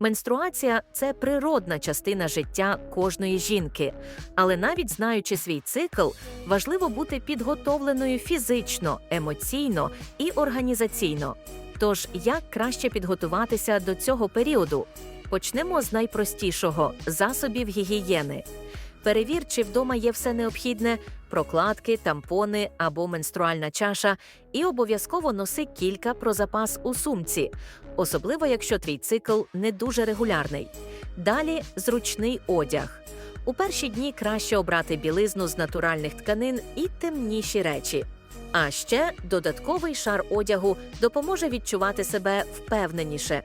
Менструація це природна частина життя кожної жінки, але навіть знаючи свій цикл, важливо бути підготовленою фізично, емоційно і організаційно. Тож як краще підготуватися до цього періоду? Почнемо з найпростішого засобів гігієни. Перевір, чи вдома є все необхідне прокладки, тампони або менструальна чаша, і обов'язково носи кілька про запас у сумці, особливо якщо твій цикл не дуже регулярний. Далі зручний одяг. У перші дні краще обрати білизну з натуральних тканин і темніші речі. А ще додатковий шар одягу допоможе відчувати себе впевненіше.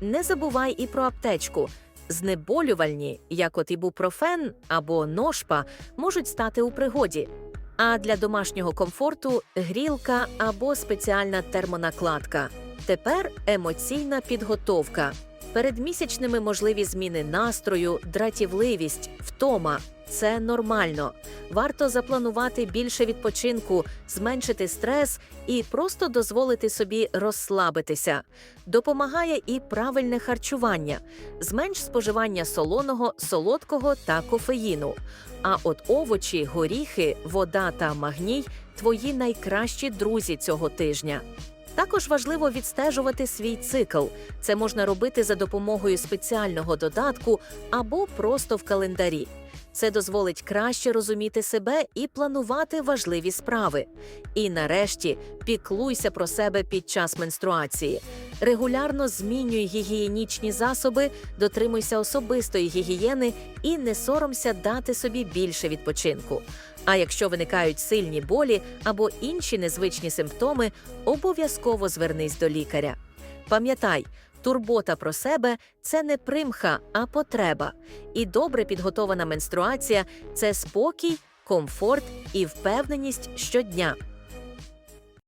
Не забувай і про аптечку. Знеболювальні, як от ібупрофен або ношпа, можуть стати у пригоді. А для домашнього комфорту грілка або спеціальна термонакладка. Тепер емоційна підготовка. Перед місячними можливі зміни настрою, дратівливість, втома. Це нормально. Варто запланувати більше відпочинку, зменшити стрес і просто дозволити собі розслабитися. Допомагає і правильне харчування, зменш споживання солоного, солодкого та кофеїну. А от овочі, горіхи, вода та магній твої найкращі друзі цього тижня. Також важливо відстежувати свій цикл. Це можна робити за допомогою спеціального додатку або просто в календарі. Це дозволить краще розуміти себе і планувати важливі справи. І нарешті піклуйся про себе під час менструації. Регулярно змінюй гігієнічні засоби, дотримуйся особистої гігієни і не соромся дати собі більше відпочинку. А якщо виникають сильні болі або інші незвичні симптоми, обов'язково звернись до лікаря. Пам'ятай, турбота про себе це не примха, а потреба. І добре підготована менструація це спокій, комфорт і впевненість щодня.